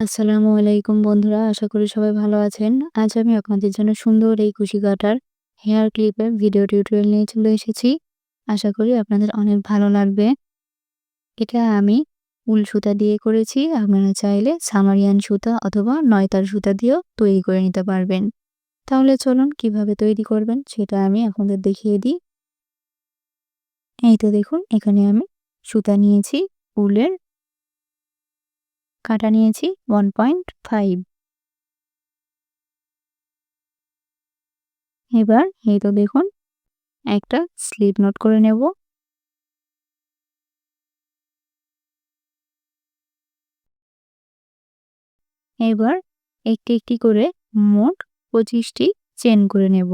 আসসালামু আলাইকুম বন্ধুরা, আশা করি সবাই ভালো আছেন। আজ আমি আপনাদের জন্য সুন্দর এই কুশি কাটার হেয়ার ক্লিপের ভিডিও টিউটোরিয়াল নিয়ে চলে এসেছি। আশা করি আপনাদের অনেক ভালো লাগবে। এটা আমি উল সুতা দিয়ে করেছি, আপনারা চাইলে সামারিয়ান সুতা অথবা নয়তার সুতা দিয়েও তৈরি করে নিতে পারবেন। তাহলে চলুন কীভাবে তৈরি করবেন সেটা আমি আপনাদের দেখিয়ে দিই। এই তো দেখুন, এখানে আমি সুতা নিয়েছি উলের কাটা নিয়েছি ওয়ান পয়েন্ট ফাইভ এবার এই তো দেখুন, একটা স্লিপ নোট করে নেব। এবার একটি একটি করে মোট পঁচিশটি চেন করে নেব।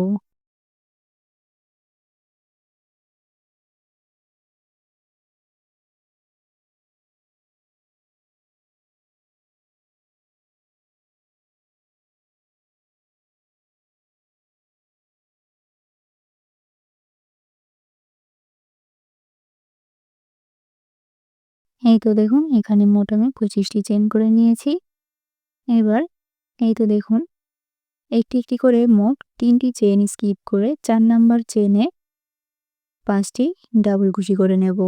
এই তো দেখুন, এখানে মোট আমি পঁচিশটি চেন করে নিয়েছি। এবার এই তো দেখুন, একটি একটি করে মোট তিনটি চেন স্কিপ করে চার নাম্বার চেনে পাঁচটি ডাবল কুশি করে নেব।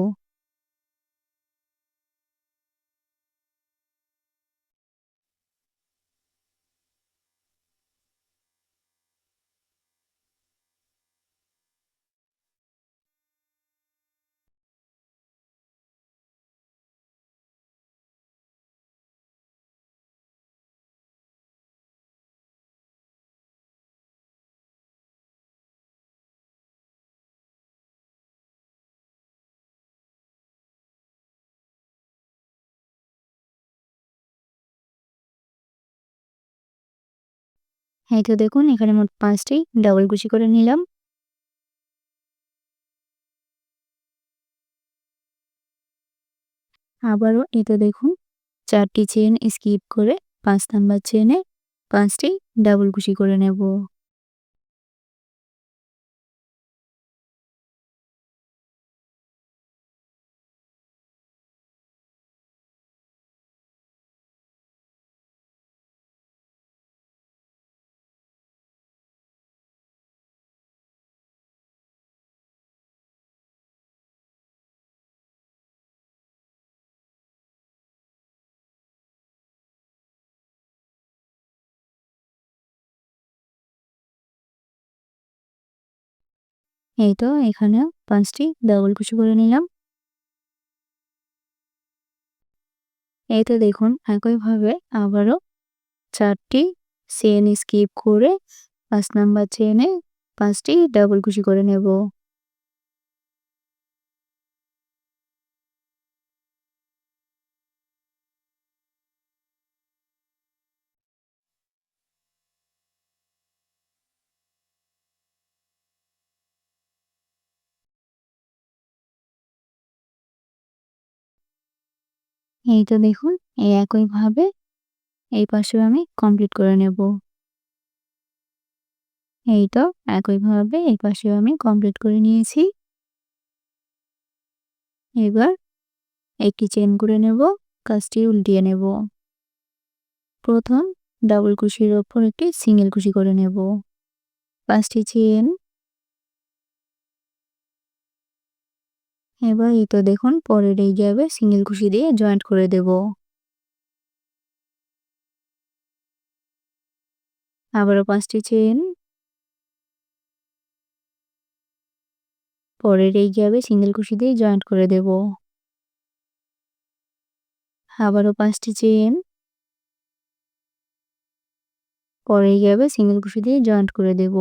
এই তো দেখুন, এখানে মোট পাঁচটি ডাবল কুচি করে নিলাম। আবারও এতে দেখুন, চারটি চেন স্কিপ করে পাঁচ নাম্বার চেনে পাঁচটি ডাবল কুচি করে নেব। এই তো, এখানে পাঁচটি ডাবল কুচি করে নিলাম। এই তো দেখুন, একইভাবে আবারও চারটি চেন স্কিপ করে পাঁচ নাম্বার চেনে পাঁচটি ডাবল কুচি করে নেব। এই তো দেখুন, এই একইভাবে এই পাশেও আমি কমপ্লিট করে নেব। এই তো একইভাবে এই পাশেও আমি কমপ্লিট করে নিয়েছি। এবার একটি চেন করে নেব, কাজটি উল্টিয়ে নেব। প্রথম ডাবল কুশির ওপর একটি সিঙ্গেল কুশি করে নেব। পাঁচটি চেন এবার এই তো দেখুন, পরের এই যাবে সিঙ্গেল কুশি দিয়ে জয়েন্ট করে দেব। আবারও পাঁচটি চেন পরের এই যাবে সিঙ্গেল কুশি দিয়ে জয়েন্ট করে দেব। আবারও পাঁচটি চেন পরে যাবে সিঙ্গেল কুশি দিয়ে জয়েন্ট করে দেব।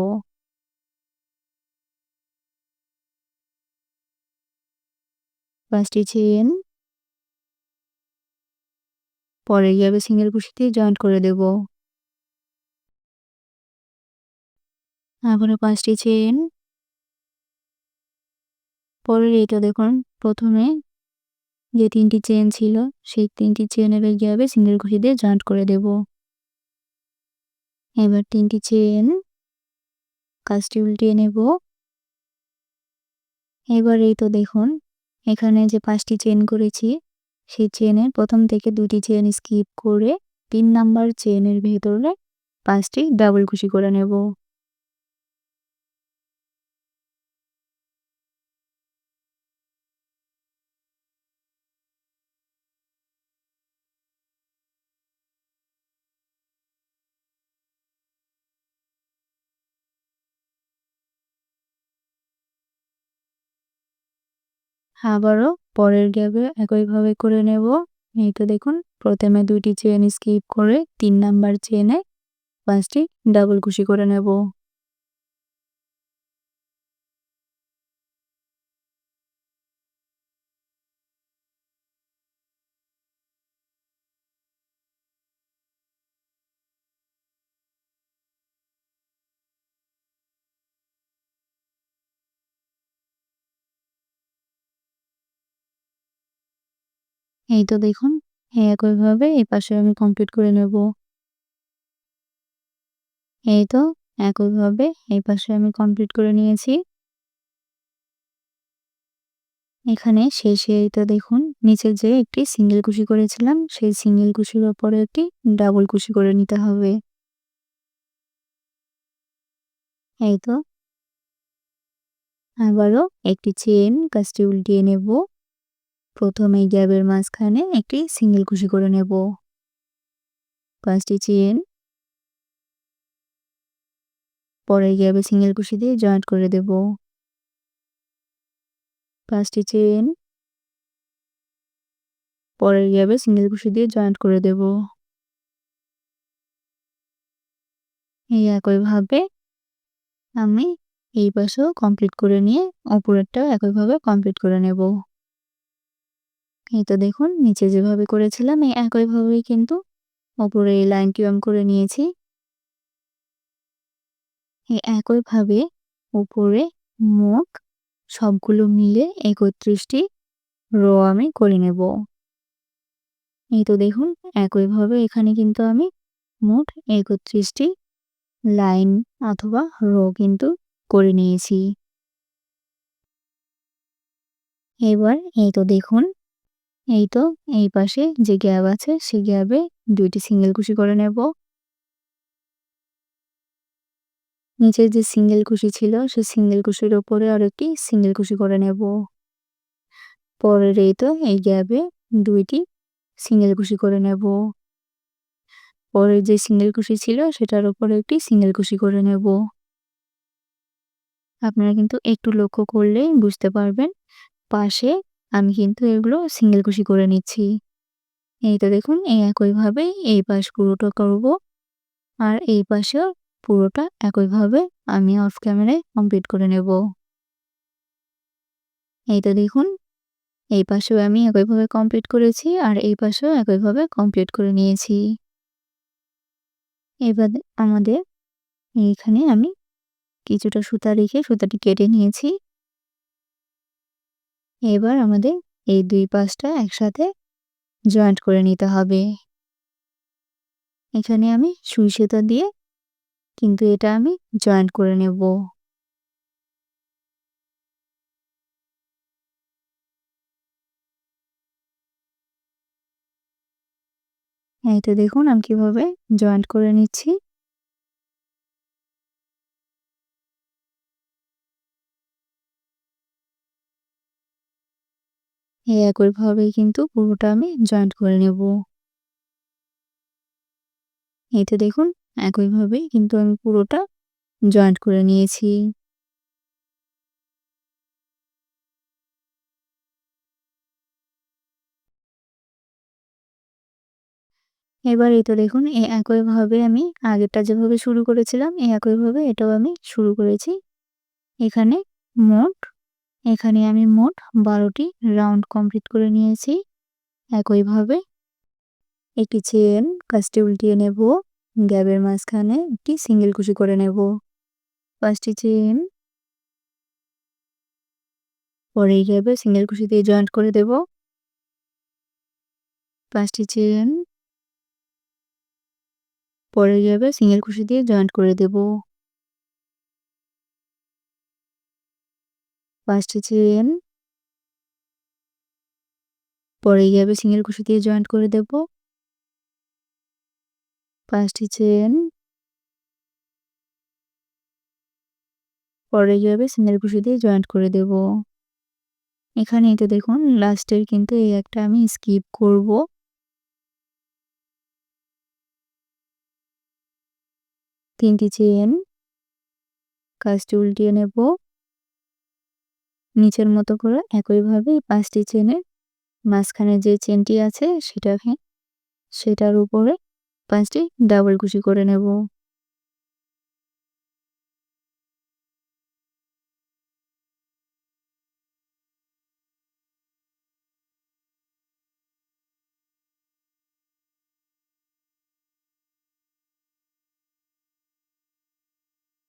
পাঁচটি চেন পরে গিয়ে সিঙ্গেল কুশি দিয়ে জয়েন্ট করে দেব। আবারও পাঁচটি চেন পরের এটা দেখুন, প্রথমে যে তিনটি চেন ছিল, সেই তিনটি চেনের যাবে সিঙ্গেল কুশি দিয়ে জয়েন্ট করে দেব। এবার তিনটি চেন কাজটি উল্টিয়ে নেব। এবার এই তো দেখুন এখানে যে পাঁচটি চেন করেছি, সেই চেনের প্রথম থেকে দুটি চেন স্কিপ করে তিন নাম্বার চেনের ভেতরে পাঁচটি ডাবল খুশি করে নেব। আবারও পরের গ্যাপে একইভাবে করে নেব। এই তো দেখুন, প্রথমে দুইটি চেন স্কিপ করে তিন নাম্বার চেনে পাঁচটি ডাবল খুশি করে নেব। এই তো দেখুন একইভাবে এই পাশে আমি কমপ্লিট করে নেব। এই তো একইভাবে এই পাশে আমি কমপ্লিট করে নিয়েছি। এখানে শেষে এই তো দেখুন, নিচে যে একটি সিঙ্গেল কুশি করেছিলাম, সেই সিঙ্গেল কুশির ওপরে একটি ডাবল কুশি করে নিতে হবে। এই তো, আবারও একটি চেন কাজটি উল্টিয়ে নেব। প্রথমে গ্যাবের মাঝখানে একটি সিঙ্গেল কুশি করে নেব। পাঁচটি চেন পরে গ্যাবে সিঙ্গেল কুশি দিয়ে জয়েন্ট করে দেব। পাঁচটি চেন পরের গ্যাবে সিঙ্গেল কুশি দিয়ে জয়েন্ট করে দেব। এই একইভাবে আমি এই পাশেও কমপ্লিট করে নিয়ে অপরেরটাও একইভাবে কমপ্লিট করে নেব। এই তো দেখুন, নিচে যেভাবে করেছিলাম, এই একইভাবেই কিন্তু ওপরে এই লাইনটিও আমি করে নিয়েছি। এই একইভাবে উপরে মুখ সবগুলো মিলে একত্রিশটি রো আমি করে নেব। এই তো দেখুন একইভাবে এখানে কিন্তু আমি মোট একত্রিশটি লাইন অথবা রো কিন্তু করে নিয়েছি। এবার এই তো দেখুন এই তো, এই পাশে যে গ্যাপ আছে, সেই গ্যাপে দুইটি সিঙ্গেল কুশি করে নেব। নিচের যে সিঙ্গেল কুশি ছিল, সেই সিঙ্গেল কুশির ওপরে আর একটি সিঙ্গেল কুশি করে নেব। পরের এই তো, এই গ্যাপে দুইটি সিঙ্গেল কুশি করে নেব। পরের যে সিঙ্গেল কুশি ছিল, সেটার ওপরে একটি সিঙ্গেল কুশি করে নেব। আপনারা কিন্তু একটু লক্ষ্য করলেই বুঝতে পারবেন, পাশে আমি কিন্তু এগুলো সিঙ্গেল কুশি করে নিচ্ছি। এই তো দেখুন, এই একইভাবে এই পাশ পুরোটা করব আর এই পাশেও পুরোটা একইভাবে আমি অফ ক্যামেরায় কমপ্লিট করে নেব। এই তো দেখুন, এই পাশেও আমি একইভাবে কমপ্লিট করেছি আর এই পাশেও একইভাবে কমপ্লিট করে নিয়েছি। এবার আমাদের এইখানে আমি কিছুটা সুতা রেখে সুতাটি কেটে নিয়েছি। এবার আমাদের এই দুই পাশটা একসাথে জয়েন্ট করে নিতে হবে। এখানে আমি সুই সুতা দিয়ে কিন্তু এটা আমি জয়েন্ট করে নেব। এই তো দেখুন আমি কীভাবে জয়েন্ট করে নিচ্ছি। এই একইভাবেই কিন্তু পুরোটা আমি জয়েন্ট করে নেব। এই তো দেখুন একইভাবেই কিন্তু আমি পুরোটা জয়েন্ট করে নিয়েছি। এবার এই তো দেখুন, এই একইভাবে আমি আগেরটা যেভাবে শুরু করেছিলাম, এই একইভাবে এটাও আমি শুরু করেছি। এখানে মোট এখানে আমি মোট বারোটি রাউন্ড কমপ্লিট করে নিয়েছি। একইভাবে একটি চেন কাজটি উল্টিয়ে নেব। গ্যাবের মাঝখানে একটি সিঙ্গেল কুশি করে নেব। পাঁচটি চেন পরে এই গ্যাবে সিঙ্গেল কুশি দিয়ে জয়েন্ট করে দেব। পাঁচটি চেন পরে গ্যাবে সিঙ্গেল কুশি দিয়ে জয়েন্ট করে দেব। পাঁচটি চেন পরে গ্যাবে সিঙ্গেল কুশি দিয়ে জয়েন্ট করে দেব। পাঁচটি চেন পরে যাবে সিঙ্গেল কুশি দিয়ে জয়েন্ট করে দেব। এখানে এটা দেখুন, লাস্টের কিন্তু এই একটা আমি স্কিপ করব। তিনটি চেন কাজটি উল্টিয়ে নেব। নিচের মতো করে একইভাবে পাঁচটি চেনের মাঝখানে যে চেনটি আছে সেটাকে, সেটার উপরে পাঁচটি ডাবল কুশি করে নেব।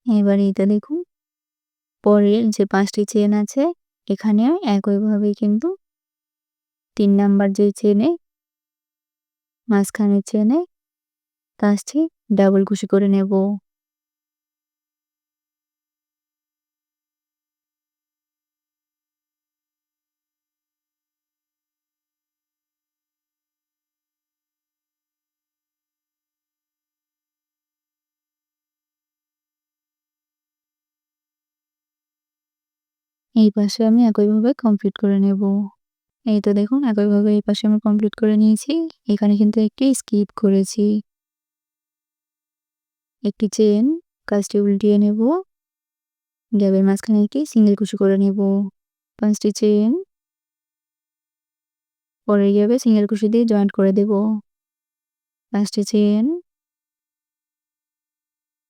এবার এটা দেখুন, পরের যে পাঁচটি চেন আছে এখানেও একইভাবে কিন্তু তিন নাম্বার যে চেনে মাঝখানের চেনে কাজটি ডাবল কুশি করে নেব। এই পাশে আমি একইভাবে কমপ্লিট করে নেব। এই তো দেখুন একইভাবে এই পাশে আমি কমপ্লিট করে নিয়েছি। এখানে কিন্তু একটি স্কিপ করেছি। একটি চেন কাজটি উল্টিয়ে নেব। গ্যাবের মাঝখানে একটি সিঙ্গেল কুশি করে নেব। পাঁচটি চেন পরে গ্যাবে সিঙ্গেল কুশি দিয়ে জয়েন্ট করে দেব। পাঁচটি চেন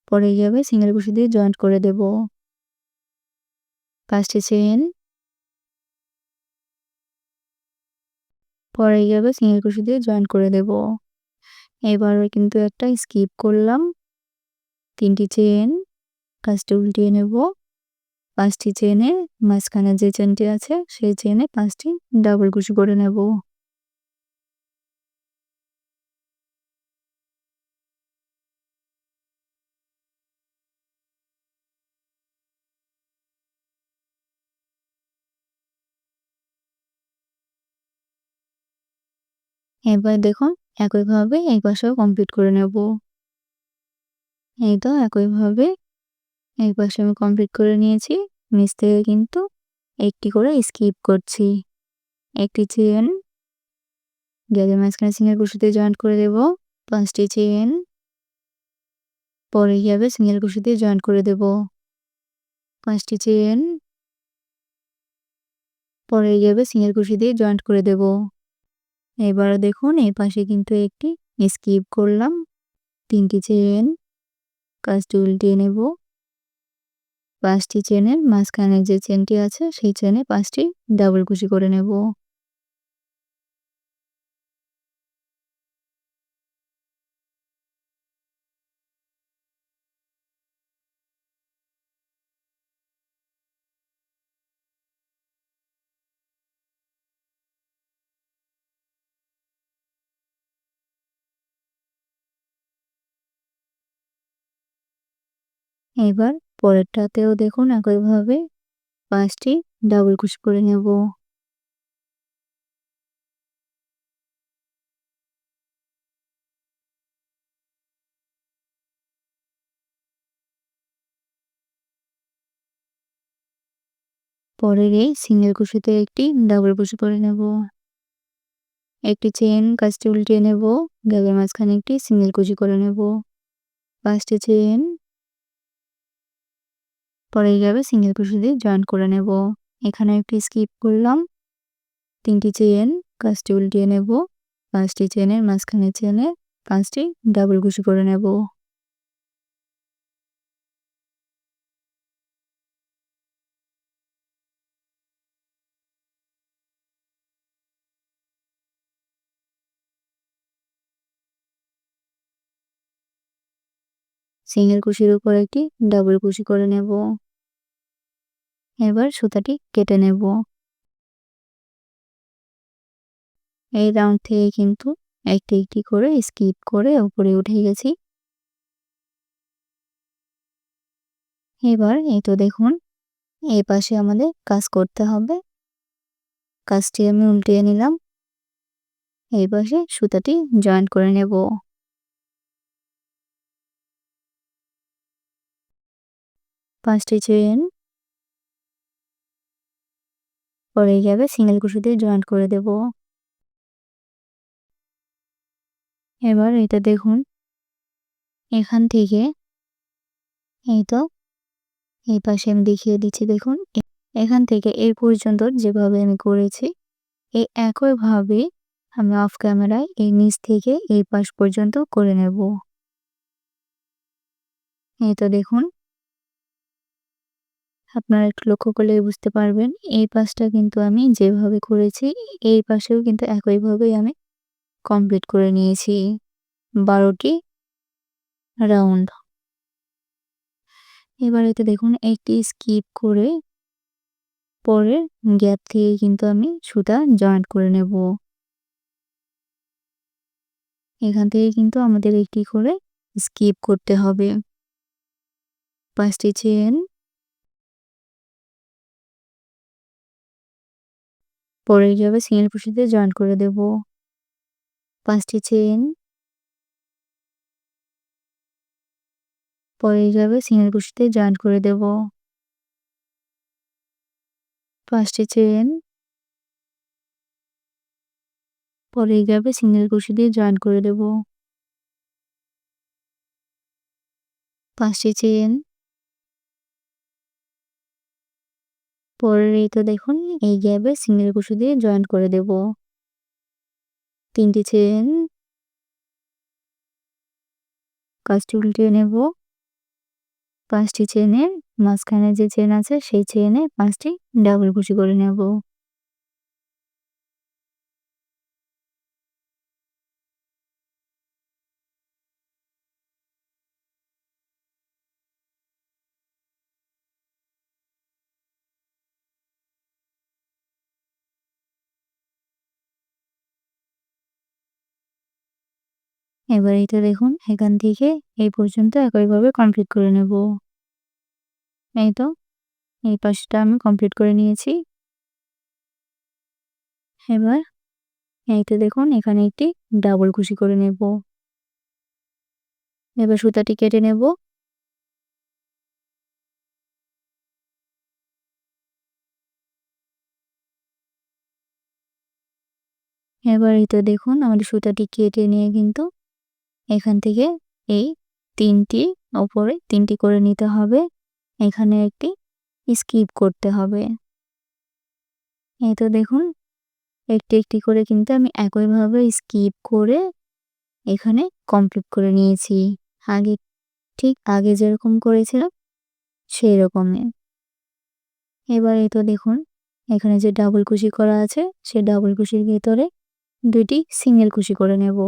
পরে গ্যাবে সিঙ্গেল কুশি দিয়ে জয়েন্ট করে দেব। পাঁচটি চেন। পরে যাবে সিঙ্গেল কুশি দিয়ে জয়েন করে দেব। এবার কিন্তু একটা স্কিপ করলাম। তিনটি চেন কাজটি উল্টিয়ে নেব। পাঁচটি চেনে মাঝখানে যে চেনটি আছে, সেই চেনে পাঁচটি ডাবল কুশি করে নেব। এবার দেখুন, একইভাবে এই পাশেও কমপ্লিট করে নেব। এই তো একইভাবে এই পাশে আমি কমপ্লিট করে নিয়েছি। নিচ থেকে কিন্তু একটি করে স্কিপ করছি। একটি চেন গেলে মাঝখানে সিঙ্গেল কুশিতে জয়েন্ট করে দেব। পাঁচটি চেন পরে যাবে সিঙ্গেল কুশিতে জয়েন্ট করে দেব। পাঁচটি চেন পরে যাবে সিঙ্গেল কুশি দিয়ে জয়েন্ট করে দেব। এবার দেখুন, এই পাশে কিন্তু একটি স্কিপ করলাম। তিনটি চেন কাজটি উল্টিয়ে নেব পাঁচটি চেনের মাঝখানে যে চেনটি আছে, সেই চেনে পাঁচটি ডাবল কুচি করে নেব। এবার পরেরটাতেও দেখুন একইভাবে পাঁচটি ডাবল কুশি করে নেব। পরের এই সিঙ্গেল কুশিতে একটি ডাবল কুশি করে নেব। একটি চেন কাজটি উল্টিয়ে নেব গ্যাপের মাঝখানে একটি সিঙ্গেল কুশি করে নেব। পাঁচটি চেন পরে যাবে সিঙ্গেল ক্রোশে দিয়ে জয়েন করে নেব। এখানে একটি স্কিপ করলাম। তিনটি চেন কাজটি উল্টিয়ে নেব। পাঁচটি চেনের মাঝখানে চেনে পাঁচটি ডাবল ক্রোশে করে নেব। সিঙ্গেল কুশির উপর একটি ডাবল কুশি করে নেব। এবার সুতাটি কেটে নেব। এই রাউন্ড থেকে কিন্তু একটি একটি করে স্কিপ করে উপরে উঠে গেছি। এবার এই তো দেখুন, এই পাশে আমাদের কাজ করতে হবে। কাজটি আমি উল্টিয়ে নিলাম। এই পাশে সুতাটি জয়েন্ট করে নেব। পাঁচটি চেন পরে যাবে সিঙ্গেল কুশি দিয়ে জয়েন্ট করে দেব। এবার এটা দেখুন, এখান থেকে এই তো, এই পাশে আমি দেখিয়ে দিচ্ছি, দেখুন। এখান থেকে এই পর্যন্ত যেভাবে আমি করেছি, এই একইভাবে আমি অফ ক্যামেরায় এই নিচ থেকে এই পাশ পর্যন্ত করে নেব। এই তো দেখুন আপনারা একটু লক্ষ্য করলে বুঝতে পারবেন। এই পাশটা কিন্তু আমি যেভাবে করেছি, এই পাশেও কিন্তু একইভাবেই আমি কমপ্লিট করে নিয়েছি। বারোটি রাউন্ড। এবার এতে দেখুন, একটি স্কিপ করে পরের গ্যাপ থেকে কিন্তু আমি সুতা জয়েন্ট করে নেব। এখান থেকে কিন্তু আমাদের একটি করে স্কিপ করতে হবে। পাঁচটি চেন পরে যাবে সিঙ্গেল কুশিতে জয়েন করে দেব। পাঁচটি চেন পরে যাবে সিঙ্গেল কুশিতে জয়েন করে দেব। পাঁচটি চেন পরে যাবে সিঙ্গেল কুশি দিয়ে জয়েন করে দেব। পাঁচটি চেন এই তো দেখুন, এই গ্যাপে সিঙ্গেল কুসু দিয়ে জয়েন্ট করে দেব। তিনটি চেন কাজটি উল্টিয়ে নেব। পাঁচটি চেনের মাঝখানে যে চেন আছে, সেই চেনে পাঁচটি ডাবল কুশি করে নেব। এবার এটা দেখুন, এখান থেকে এই পর্যন্ত একইভাবে কমপ্লিট করে নেব। এই তো, এই পাশটা আমি কমপ্লিট করে নিয়েছি। এবার এইটা দেখুন, এখানে একটি ডাবল কুশি করে নেব। এবার সুতাটি কেটে নেব। এবার তো দেখুন, আমাদের সুতাটি কেটে নিয়ে কিন্তু এখান থেকে এই তিনটি ওপরে তিনটি করে নিতে হবে। এখানে একটি স্কিপ করতে হবে। এই তো দেখুন, একটি একটি করে কিন্তু আমি একইভাবে স্কিপ করে এখানে কমপ্লিট করে নিয়েছি। আগে ঠিক আগে যেরকম করেছিলাম সেই রকমই এবার এই তো দেখুন, এখানে যে ডাবল কুশি করা আছে, সেই ডাবল কুশির ভিতরে দুইটি সিঙ্গেল কুশি করে নেব।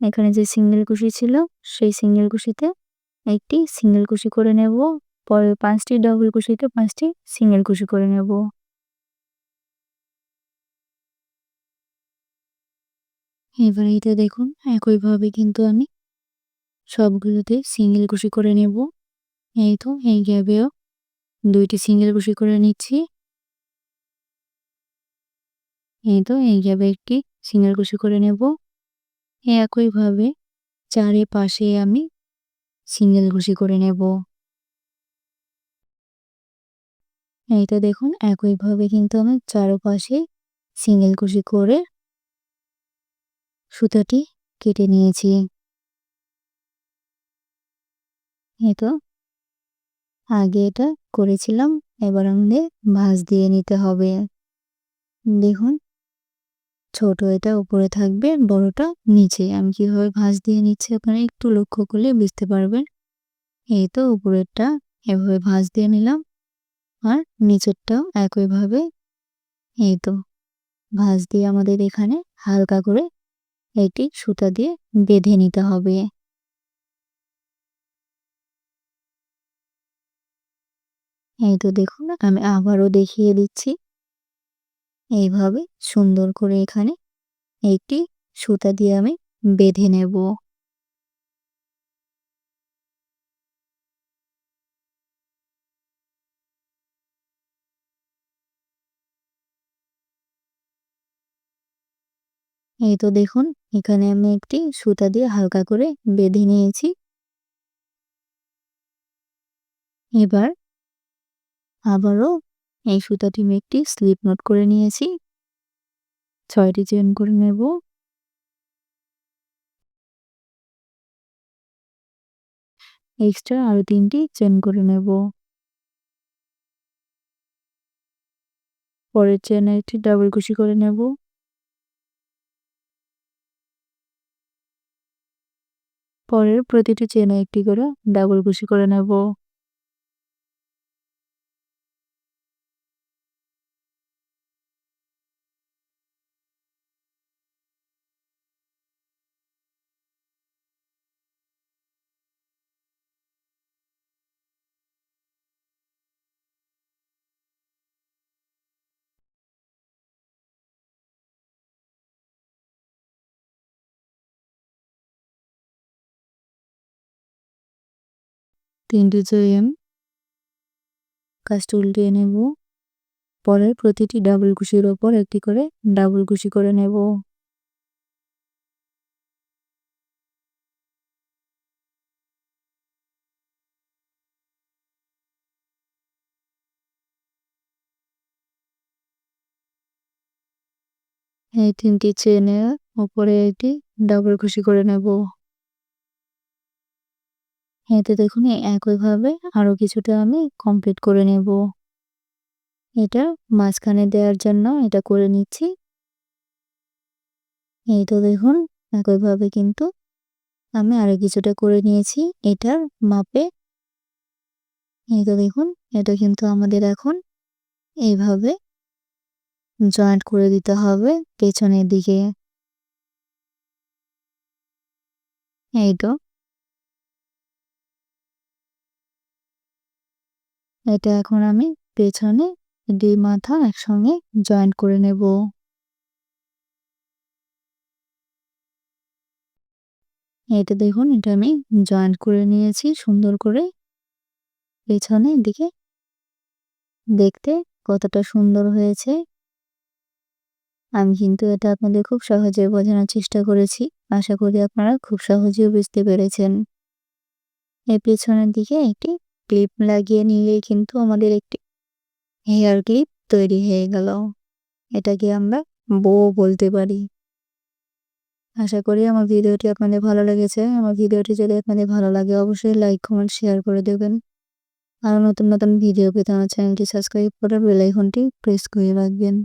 এখানে যে সিঙ্গেল কুশি ছিল, সেই সিঙ্গেল কুশিতে একটি সিঙ্গেল কুশি করে নেব। পরে পাঁচটি ডবল কুশিতে পাঁচটি সিঙ্গেল কুশি করে নেব। এবার এইটা দেখুন, একইভাবে কিন্তু আমি সবগুলোতে সিঙ্গেল কুশি করে নেব। এই তো, এই গ্যাপেও দুইটি সিঙ্গেল কুশি করে নিচ্ছি। এই তো, এই গ্যাপে একটি সিঙ্গেল কুশি করে নেব। একইভাবে চারে পাশে আমি সিঙ্গেল ঘুষি করে নেব। এইটা দেখুন, একইভাবে কিন্তু আমি চারপাশে সিঙ্গেল কুশি করে সুতাটি কেটে নিয়েছি। এই তো আগে এটা করেছিলাম, এবার আমাদের ভাঁজ দিয়ে নিতে হবে। দেখুন ছোট এটা উপরে থাকবে, বড়টা নিচে। আমি কীভাবে ভাঁজ দিয়ে নিচ্ছি আপনারা একটু লক্ষ্য করলে বুঝতে পারবেন। এই তো উপরেরটা এভাবে ভাঁজ দিয়ে নিলাম আর নিচেরটাও একইভাবে। এই তো ভাঁজ দিয়ে আমাদের এখানে হালকা করে এটি সুতা দিয়ে বেঁধে নিতে হবে। এই তো দেখুন, আমি আবারও দেখিয়ে দিচ্ছি। এইভাবে সুন্দর করে এখানে একটি সুতা দিয়ে আমি বেঁধে নেব। এই তো দেখুন, এখানে আমি একটি সুতা দিয়ে হালকা করে বেঁধে নিয়েছি। এবার আবারও এই সুতাটি আমি একটি স্লিপ নোট করে নিয়েছি। ছয়টি চেন করে নেব। এক্সট্রা আরও তিনটি চেন করে নেব। পরের চেনে একটি ডাবল কুশি করে নেব। পরের প্রতিটি চেনে একটি করে ডাবল কুশি করে নেব। চেন কাজটা উল্টিয়ে নেব। পরের প্রতিটি ডাবল কুশির ওপর একটি করে ডাবল কুশি করে নেব। এই তিনটি চেনের ওপরে একটি ডাবল কুশি করে নেব। এতে দেখুন একইভাবে আরও কিছুটা আমি কমপ্লিট করে নেব। এটা মাঝখানে দেওয়ার জন্য এটা করে নিচ্ছি। এই তো দেখুন, একইভাবে কিন্তু আমি আরও কিছুটা করে নিয়েছি এটার মাপে। এই তো দেখুন, এটা কিন্তু আমাদের এখন এইভাবে জয়েন্ট করে দিতে হবে পেছনের দিকে। এই তো এটা এখন আমি পেছনে দুই মাথা একসঙ্গে জয়েন্ট করে নেব। এটা দেখুন, এটা আমি জয়েন্ট করে নিয়েছি সুন্দর করে। পেছনের দিকে দেখতে কতটা সুন্দর হয়েছে। আমি কিন্তু এটা আপনাদের খুব সহজে বোঝানোর চেষ্টা করেছি। আশা করি আপনারা খুব সহজেও বুঝতে পেরেছেন। এর পেছনের দিকে একটি ক্লিপ লাগিয়ে নিলেই কিন্তু আমাদের একটি হেয়ার ক্লিপ তৈরি হয়ে গেল। এটাকে আমরা বো বলতে পারি। আশা করি আমার ভিডিওটি আপনাদের ভালো লেগেছে। আমার ভিডিওটি যদি আপনাদের ভালো লাগে, অবশ্যই লাইক কমেন্ট শেয়ার করে দেবেন। আরও নতুন নতুন ভিডিও পেতে আমার চ্যানেলটি সাবস্ক্রাইব করে বেলাইকনটি প্রেস করে রাখবেন।